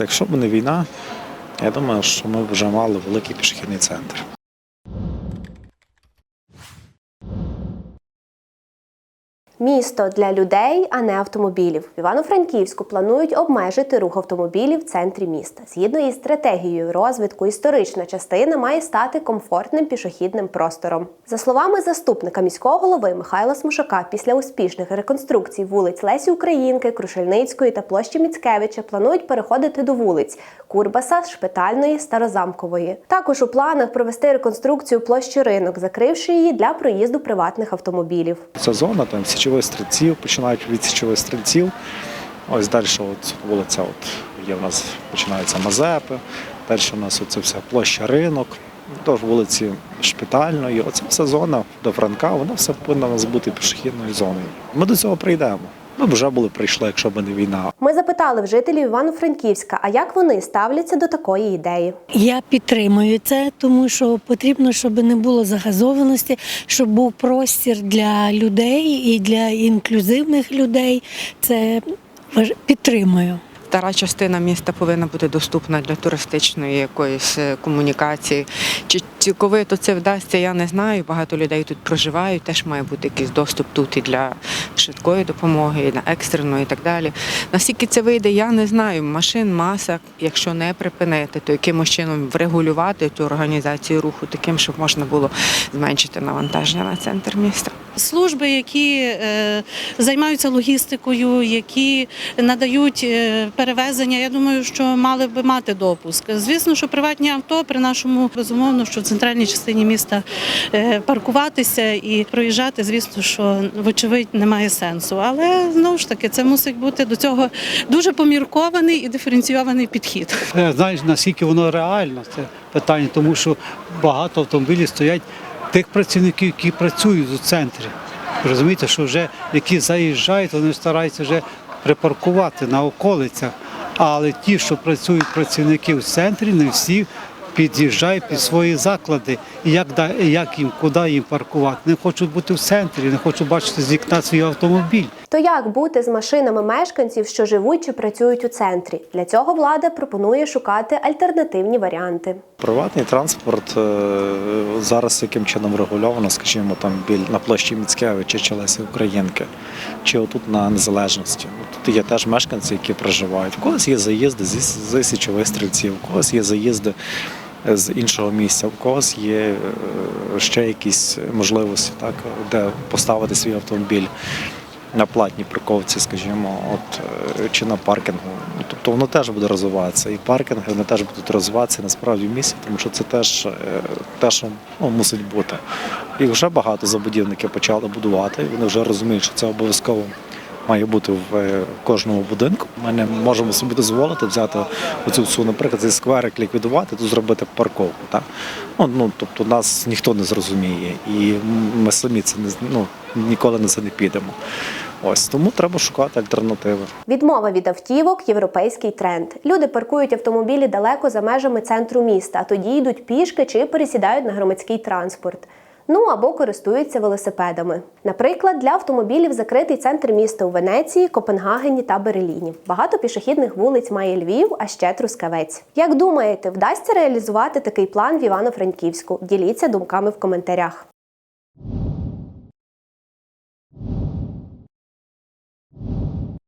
Якщо б не війна, я думаю, що ми б вже мали великий пішохідний центр. Місто для людей, а не автомобілів. В Івано-Франківську планують обмежити рух автомобілів в центрі міста. Згідно із стратегією розвитку, історична частина має стати комфортним пішохідним простором. За словами заступника міського голови Михайла Смушака, після успішних реконструкцій вулиць Лесі Українки, Крушельницької та площі Міцкевича планують переходити до вулиць Курбаса, Шпитальної, Старозамкової. Також у планах провести реконструкцію площі ринок, закривши її для проїзду приватних автомобілів. Ця зона там січових стрільців, починають від січових стрільців. Ось далі от вулиця от є в нас починаються Мазепи, далі у нас оце вся площа ринок, тож вулиці Шпитальної. Оця вся зона до Франка, вона все повинна у нас бути пішохідною зоною. Ми до цього прийдемо. Ми б вже були прийшли, якщо б не війна. Ми запитали в жителів Івано-Франківська, а як вони ставляться до такої ідеї. Я підтримую це, тому що потрібно, щоб не було загазованості, щоб був простір для людей і для інклюзивних людей. Це підтримую. Стара частина міста повинна бути доступна для туристичної якоїсь е, комунікації. Чи цілковито це вдасться, я не знаю. Багато людей тут проживають, теж має бути якийсь доступ тут і для швидкої допомоги, і на екстреної, і так далі. Наскільки це вийде, я не знаю. Машин маса, якщо не припинити, то якимось чином врегулювати цю організацію руху таким, щоб можна було зменшити навантаження на центр міста. Служби, які е, займаються логістикою, які надають е, перевезення. Я думаю, що мали би мати допуск. Звісно, що приватні авто при нашому безумовно, що в центральній частині міста е, паркуватися і проїжджати, звісно, що вочевидь немає сенсу. Але знову ж таки, це мусить бути до цього дуже поміркований і диференційований підхід. Знаєш, наскільки воно реально, це питання, тому що багато автомобілів стоять тих працівників, які працюють у центрі. Розумієте, що вже які заїжджають, вони стараються вже припаркувати на околицях. Але ті, що працюють працівники в центрі, не всі під'їжджають під свої заклади. І як, як їм, куди їм паркувати? Не хочуть бути в центрі, не хочуть бачити з вікна свій автомобіль. То як бути з машинами мешканців, що живуть чи працюють у центрі? Для цього влада пропонує шукати альтернативні варіанти. Приватний транспорт е, зараз яким чином регульовано, скажімо, там біль на площі Міцкевича чи Лесі Українки, чи отут на незалежності. Тут є теж мешканці, які проживають. У когось є заїзди зі січових стрільців, у когось є заїзди з іншого місця, у когось є е, ще якісь можливості, так, де поставити свій автомобіль. На платній парковці, скажімо, от е, чи на паркінгу. Тобто воно теж буде розвиватися. І паркінги вони теж будуть розвиватися насправді в місті, тому що це теж е, те, що ну, мусить бути. І вже багато забудівників почали будувати, і вони вже розуміють, що це обов'язково має бути в е, кожному будинку. Ми не можемо собі дозволити взяти оцю всю, наприклад, цей скверик ліквідувати, тут зробити парковку. Так? Ну, ну, тобто нас ніхто не зрозуміє, і ми самі це не ну, ніколи на це не підемо. Ось тому треба шукати альтернативи. Відмова від автівок європейський тренд. Люди паркують автомобілі далеко за межами центру міста, а тоді йдуть пішки чи пересідають на громадський транспорт. Ну або користуються велосипедами. Наприклад, для автомобілів закритий центр міста у Венеції, Копенгагені та Берліні. Багато пішохідних вулиць має Львів, а ще Трускавець. Як думаєте, вдасться реалізувати такий план в Івано-Франківську? Діліться думками в коментарях.